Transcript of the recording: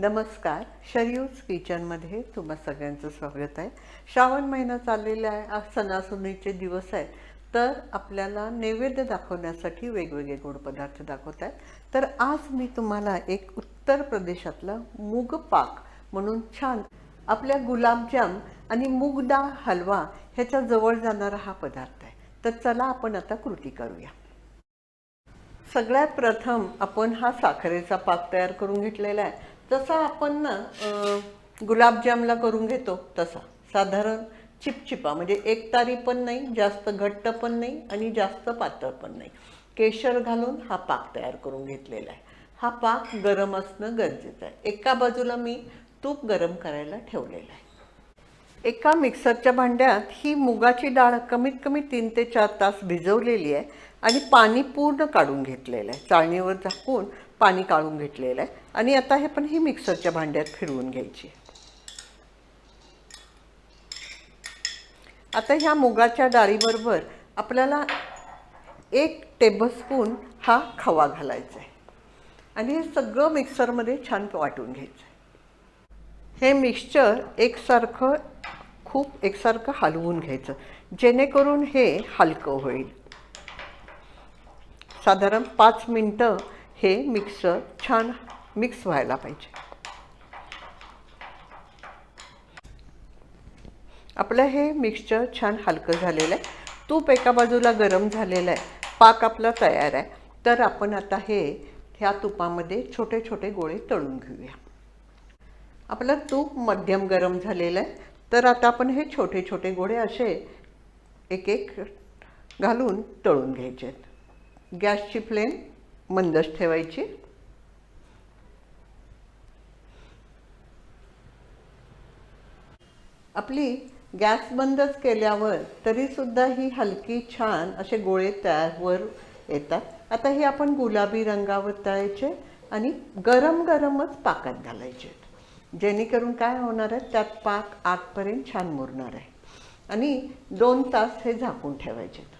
नमस्कार शरीयूज किचनमध्ये तुम्हा सगळ्यांचं स्वागत आहे. श्रावण महिना चाललेला आहे आज सणासुदीचे दिवस आहेत तर आपल्याला नैवेद्य दाखवण्यासाठी वेगवेगळे गोड पदार्थ दाखवत आहेत. तर आज मी तुम्हाला एक उत्तर प्रदेशातला मूग पाक म्हणून छान आपल्या गुलाबजाम आणि मूग हलवा ह्याच्या जवळ जाणारा हा पदार्थ आहे. तर चला आपण आता कृती करूया. सगळ्यात प्रथम आपण हा साखरेचा पाक तयार करून घेतलेला आहे. जसा आपण ना गुलाबजामला करून घेतो तसा. साधारण चिपचिपा म्हणजे एक तारी पण नाही जास्त घट्ट पण नाही आणि जास्त पातळ पण नाही. केशर घालून हा पाक तयार करून घेतलेला आहे. हा पाक गरम असणं गरजेचं आहे. एका बाजूला मी तूप गरम करायला ठेवलेलं आहे. एका मिक्सरच्या भांड्यात ही मुगाची डाळ कमीत कमी तीन ते चार तास भिजवलेली आहे आणि पाणी पूर्ण काढून घेतलेलं आहे. चाळणीवर झाकून पाणी काढून घेतलेलं आहे. आणि आता हे पण ही मिक्सरच्या भांड्यात फिरवून घ्यायची आता ह्या मुगाच्या डाळीबरोबर आपल्याला एक टेबलस्पून हा खवा घालायचा आहे. आणि हे सगळं मिक्सरमध्ये छान वाटून घ्यायचं आहे. हे मिक्सचर एकसारखं खूप एकसारखं हलवून घ्यायचं जेणेकरून हे हलकं होईल. साधारण पाच मिनटं हे मिक्सर छान मिक्स व्हायला पाहिजे. आपलं हे मिक्सचर छान हलकं झालेलं आहे. तूप एका बाजूला गरम झालेलं आहे. पाक आपला तयार आहे. तर आपण आता हे ह्या तुपामध्ये छोटे छोटे गोळे तळून घेऊया. आपलं तूप मध्यम गरम झालेलं आहे. तर आता आपण हे छोटे छोटे गोळे असे एक एक घालून तळून घ्यायचे आहेत. गॅसची फ्लेम मंदच ठेवायची. आपली गॅस बंदच केल्यावर तरीसुद्धा ही हलकी छान असे गोळे तयारवर येतात. आता हे आपण गुलाबी रंगावर तळायचे आणि गरम गरमच पाकात घालायचे. जेणेकरून काय होणार आहे? त्यात पाक आतपर्यंत छान मुरणार आहे. आणि दोन तास हे झाकून ठेवायचे.